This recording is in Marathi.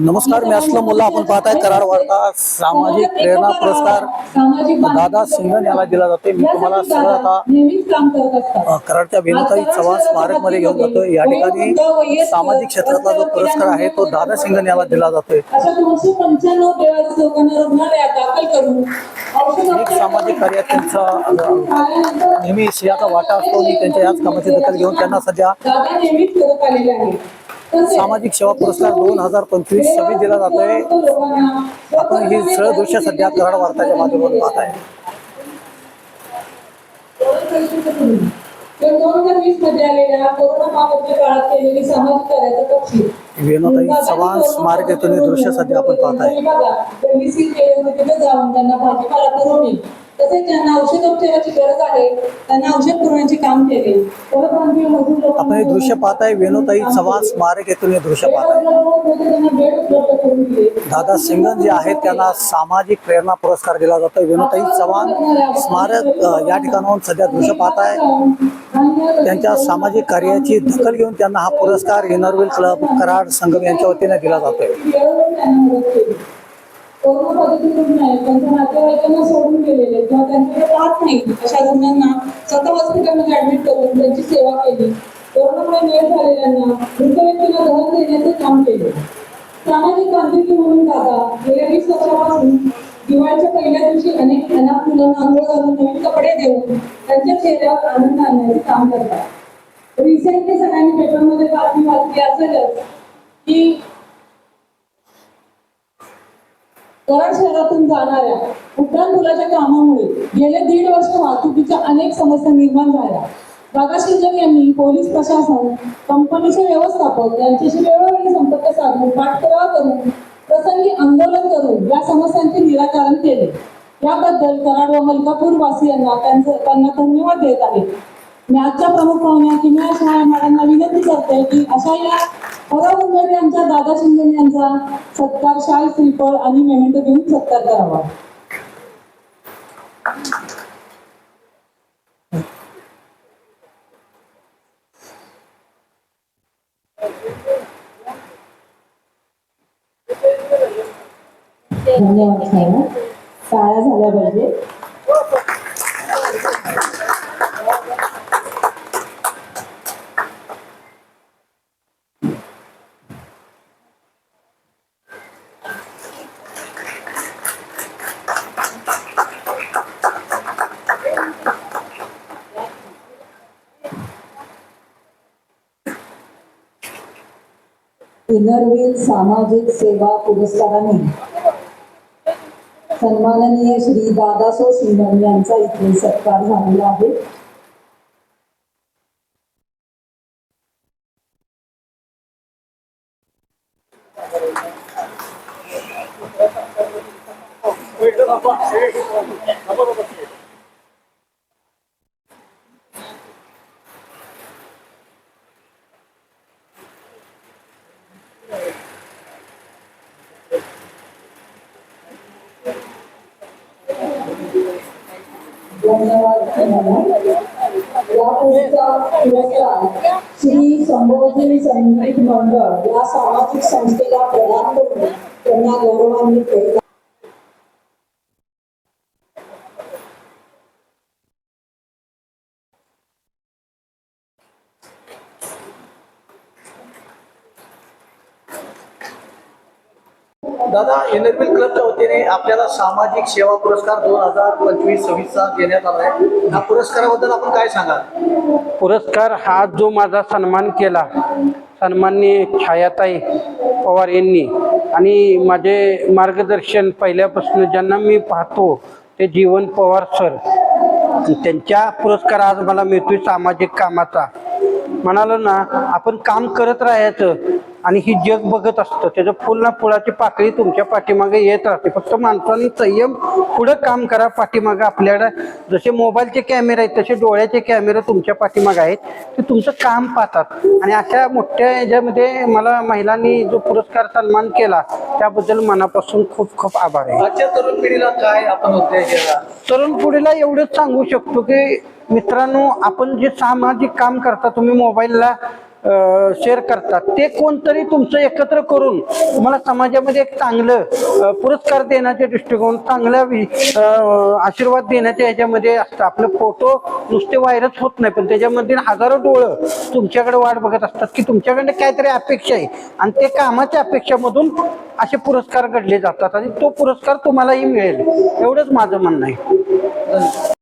नमस्कार मी असलम मुल्ला. आपण पाहताय कराड वार्ता सामाजिक प्रेरणा पुरस्कार. दादा सिंगन याला दिला जातोय. मी तुम्हाला सरळ आता कराडच्या विनोताई चव्हाण स्मारकमध्ये घेऊन जातोय. या ठिकाणी सामाजिक क्षेत्रातला जो पुरस्कार आहे तो दादा सिंगन याला दिला जातोय. सामाजिक कार्यात त्यांचा नेहमी सिंहाचा वाटा असतो. आणि त्यांच्या याच कामाची दखल घेऊन त्यांना सध्या आहे सामाजिक सेवा पुरस्कार दोन हजार पंचवीस सव्वीस दिला जातोय. लोकांना आपण ही सरळ दृश्य सध्या कराड वार्ताच्या माध्यमातून पाहत आहे. विनोताई चव्हाण स्मारक हे दृश्य सध्या आपण पाहत आहे. तसेच ज्यांना औषधोपचाराची गरज आहे. त्यांना औषध पुरवण्याचे काम केले. आपण हे दृश्य पाहताय. वेणुताई चव्हाण स्मारक येथून हे दृश्य पाहताय. दादा सिंगन जे आहेत त्यांना सामाजिक प्रेरणा पुरस्कार दिला जातो वेणुताई चव्हाण स्मारक या ठिकाणाहून सध्या दृश्य पाहताय. त्यांच्या सामाजिक कार्याची दखल घेऊन त्यांना हा पुरस्कार इनरविल क्लब कराड संगम यांच्या वतीने दिला जातोय वेळोवेळी त्यांना मदत केली कोरोना पॉझिटिव्ह रुग्ण आहेत त्यांच्या नातेवाईकांना सोडून गेलेले किंवा त्यांच्याकडे राहत नाही. अशा रुग्णांना स्वतः हॉस्पिटलमध्ये ऍडमिट करून त्यांची सेवा केली. कोरोनामुळे मेळ झालेल्यांना मृत व्यक्तीला धन देण्याचे काम केले. सामाजिक बांधिलकी म्हणून दादा गेल्या वीस वर्षापासून दिवाळीच्या पहिल्या दिवशी अनेक अनाथ मुलांना आंघोळ घालून नवीन कपडे देऊन त्यांच्या चेहऱ्यावर आनंद आणण्याचे काम करतात. रिसेंटली सगळ्यांनी पेपरमध्ये बातमी वाचली असेलच की कराड शहरातून जाणाऱ्या उड्डाण पुलाच्या कामामुळे गेले दीड वर्ष वाहतुकीच्या अनेक समस्या निर्माण झाल्या. दादा यांनी पोलीस प्रशासन कंपनीचे व्यवस्थापक यांच्याशी वेळोवेळी संपर्क साधून पाठपुरावा करून प्रसंगी आंदोलन करून या समस्यांचे निराकरण केले. याबद्दल कराड व मलकापूर वासियांना त्यांचं त्यांना धन्यवाद देत आहे मी आजच्या प्रमुख पाहुण्या किमया शहा मॅडमना विनंती करते की अशा या परम उमेद यांच्या दादा शिंदे यांचा सत्कार शाल श्रीफळ आणि मेमेंटो घेऊन सत्कार करावा. धन्यवाद साहेब. शाळा झाल्या पाहिजे. इनरव्हील सामाजिक सेवा पुरस्काराने सन्माननीय श्री दादासो सिंगम यांचा इथे सत्कार झालेला आहे धन्यवाद तुम्हाला. यापुढचा पुरस्कार श्री संभोजनी संगीत मंडळ या सामाजिक संस्थेला प्रदान करून त्यांना गौरवान्वित दादा एनएफएल क्लबच्या वतीने आपल्याला सामाजिक सेवा पुरस्कार दोन हजार पंचवीस सव्वीसचा देण्यात आला आहे ह्या पुरस्काराबद्दल आपण काय सांगाल? पुरस्कार हा जो माझा सन्मान केला सन्माननीय छायाताई पवार यांनी आणि माझे मार्गदर्शन पहिल्यापासून ज्यांना मी पाहतो ते जीवन पवार सर. त्यांच्या पुरस्कार आज मला मिळतोय सामाजिक कामाचा. म्हणालो ना आपण काम करत राहायचं आणि ही जग बघत असतं. त्याचं फुल ना फुलाची पाकळी तुमच्या पाठीमागे येत राहते. फक्त माणसाने संयम पुढं काम करा. पाठीमागं आपल्याकडे जसे मोबाईलचे कॅमेरे आहेत तसे डोळ्याचे कॅमेरे तुमच्या पाठीमागे आहेत. ते तुमचं काम पाहतात. आणि अशा मोठ्या याच्यामध्ये मला महिलांनी जो पुरस्कार सन्मान केला त्याबद्दल मनापासून खूप खूप आभार आहे. तरुण पिढीला काय आपण तरुण पिढीला एवढंच सांगू शकतो की मित्रांनो आपण जे सामाजिक काम करता तुम्ही मोबाईलला शेअर करतात. ते कोणतरी तुमचं एकत्र करून तुम्हाला समाजामध्ये एक चांगलं पुरस्कार देण्याचे दृष्टिकोन चांगला वि- आशीर्वाद देण्याच्या ह्याच्यामध्ये असतं. आपलं फोटो नुसते व्हायरच होत नाही पण त्याच्यामध्ये हजारो डोळं तुमच्याकडे वाट बघत असतात की तुमच्याकडे काहीतरी अपेक्षा आहे. आणि ते कामाच्या अपेक्षामधून असे पुरस्कार घडले जातात आणि तो पुरस्कार तुम्हालाही मिळेल. एवढंच माझं म्हणणं आहे.